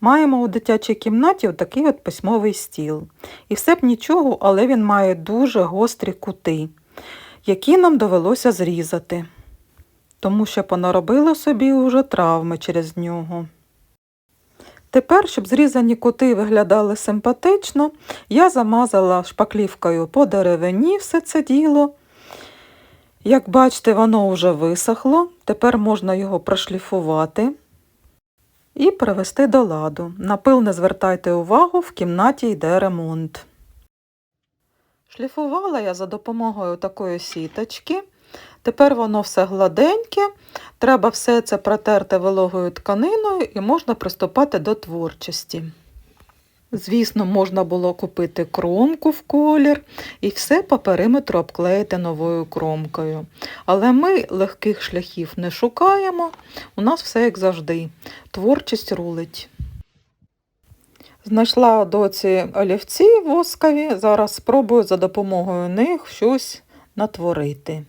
Маємо у дитячій кімнаті отакий от письмовий стіл. І все б нічого, але він має дуже гострі кути, які нам довелося зрізати, тому що понаробили собі уже травми через нього. Тепер, щоб зрізані кути виглядали симпатично, я замазала шпаклівкою по деревині все це діло. Як бачите, воно вже висохло. Тепер можна його прошліфувати і привести до ладу. На пил не звертайте увагу, в кімнаті йде ремонт. Шліфувала я за допомогою такої сіточки. Тепер воно все гладеньке, треба все це протерти вологою тканиною і можна приступати до творчості. Звісно, можна було купити кромку в колір і все по периметру обклеїти новою кромкою. Але ми легких шляхів не шукаємо, у нас все як завжди. Творчість рулить. Знайшла доці олівці воскові, зараз спробую за допомогою них щось натворити.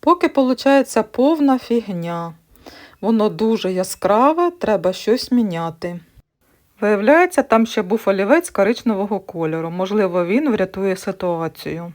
Поки виходить повна фігня. Воно дуже яскраве, треба щось міняти. Виявляється, там ще був олівець коричневого кольору. Можливо, він врятує ситуацію.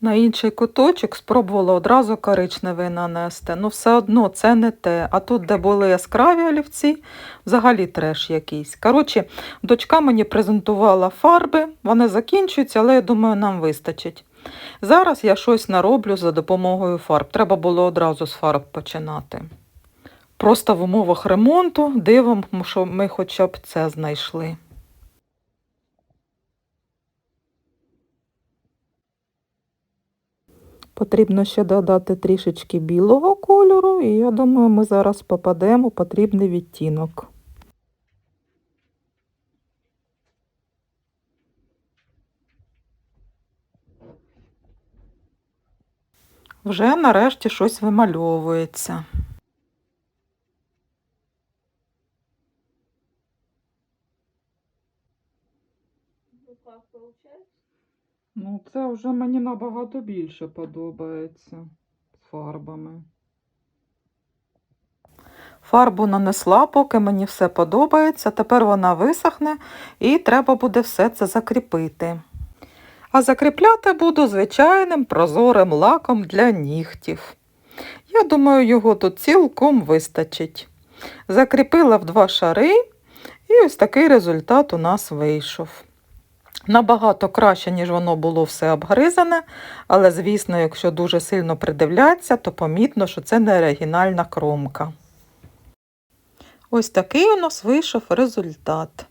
На інший куточок спробувала одразу коричневий нанести. Ну, все одно це не те. А тут, де були яскраві олівці, взагалі треш якийсь. Коротше, дочка мені презентувала фарби, вони закінчуються, але я думаю, нам вистачить. Зараз я щось нароблю за допомогою фарб. Треба було одразу з фарб починати. Просто в умовах ремонту дивом, що ми хоча б це знайшли. Потрібно ще додати трішечки білого кольору, і я думаю, ми зараз попадемо у потрібний відтінок. Вже нарешті щось вимальовується. Ну, це вже мені набагато більше подобається з фарбами. Фарбу нанесла, поки мені все подобається. Тепер вона висохне і треба буде все це закріпити. А закріпляти буду звичайним прозорим лаком для нігтів. Я думаю, його тут цілком вистачить. Закріпила в два шари, і ось такий результат у нас вийшов. Набагато краще, ніж воно було все обгризане, але, звісно, якщо дуже сильно придивлятися, то помітно, що це не оригінальна кромка. Ось такий у нас вийшов результат.